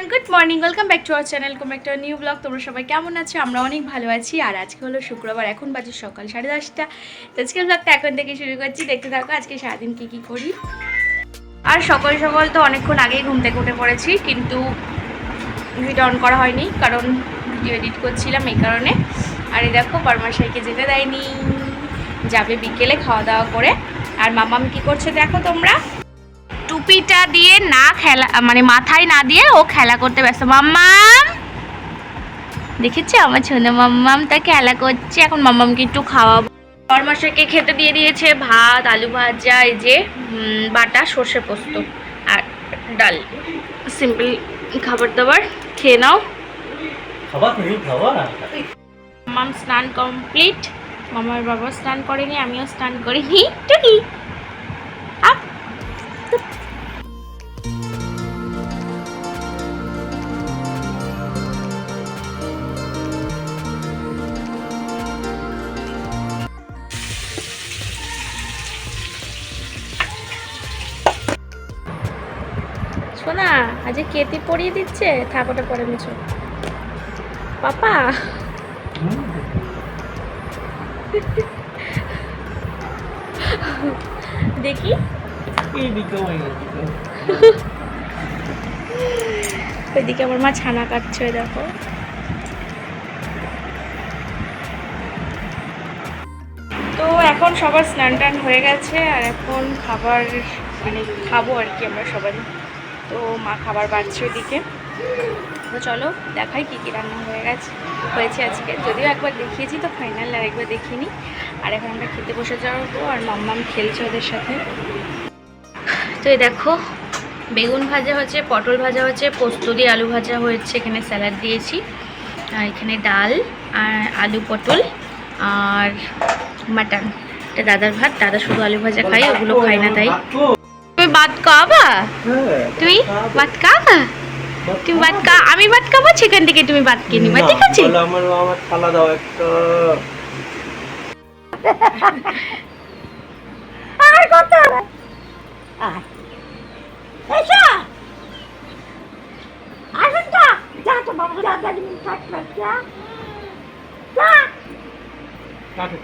Everyone good morning welcome back to our channel কোম একটা new blog তোমরা সবাই কেমন আছো? আমরা অনেক ভালো আছি। আর আজকে হলো শুক্রবার। এখন বাজে সকাল সাড়ে দশটা। তো আজকের ব্লগটা এখন থেকে শুরু করছি। দেখতে থাকো, আজকে সারাদিন কী কী করি। আর সকাল সকাল তো অনেকক্ষণ আগেই ঘুম থেকে উঠে পড়েছি, কিন্তু ভিডিও অন করা হয়নি, কারণ ভিডিও এডিট করছিলাম এই কারণে। আর এই দেখো, বর্মাশাইকে যেতে দেয়নি। যাবে বিকেলে খাওয়া দাওয়া করে। আর মামাম কি করছে দেখো তোমরা। টুপিটা দিয়ে না খেলা মানে মাথায় না দিয়ে ও খেলা করতে ব্যস্ত। মাম্মাম! দেখেছি? আমার ছোট মাম্মামটা খেলা করছে। এখন মাম্মামকে একটু খাওয়াবো। বরমাসাকে খেতে দিয়ে দিয়েছে ভাত আলু ভাজা এই যে বাটা সর্ষে পোস্ত আর ডাল। সিম্পল খাবার দাবার খেয়ে নাও। মাম স্নান কমপ্লিট। মামার বাবা স্নান করেনি আমিও স্নান করিনি। টুকি! শোনা আজ কেতি পরিয়ে দিচ্ছে ঠাকুরটা পরে নিছো পাপা। দেখি। ওইদিকে আমার মা ছানা কাটছে দেখো। তো এখন সবার স্নান টান হয়ে গেছে, আর এখন খাবার মানে খাব আর কি আমরা সবাই। তো মা খাবার বাড়ছে ওইদিকে তো চলো দেখাই কী কী রান্না হয়ে গেছে, হয়েছে আজকে। যদিও একবার দেখিয়েছি তো ফাইনাল আর একবার দেখিনি। আর এখন আমরা খেতে বসে যাব আর মাম্মাম খেলছে ওদের সাথে। তো এই দেখো, বেগুন ভাজা হচ্ছে পটল ভাজা হচ্ছে পোস্ত দিয়ে আলু ভাজা হয়েছে, এখানে স্যালাড দিয়েছি। আর এখানে ডাল আর আলু পটল আর মাটন। এটা দাদার ভাত, দাদা শুধু আলু ভাজা খাই ওগুলো খাই না তাই। ভাত খাওয়াবা তুমি ভাত খাওয়াবা তুমি ভাত খা আমি ভাত খাব সেখান থেকে তুমি ভাত কিনে। নিবা ঠিক আছে? আমার আমার থালা দাও একটা। আর কত? আয়। এসো আসুন তো। যা তো বাবু দাদা তুমি কাট যা যা। কাটো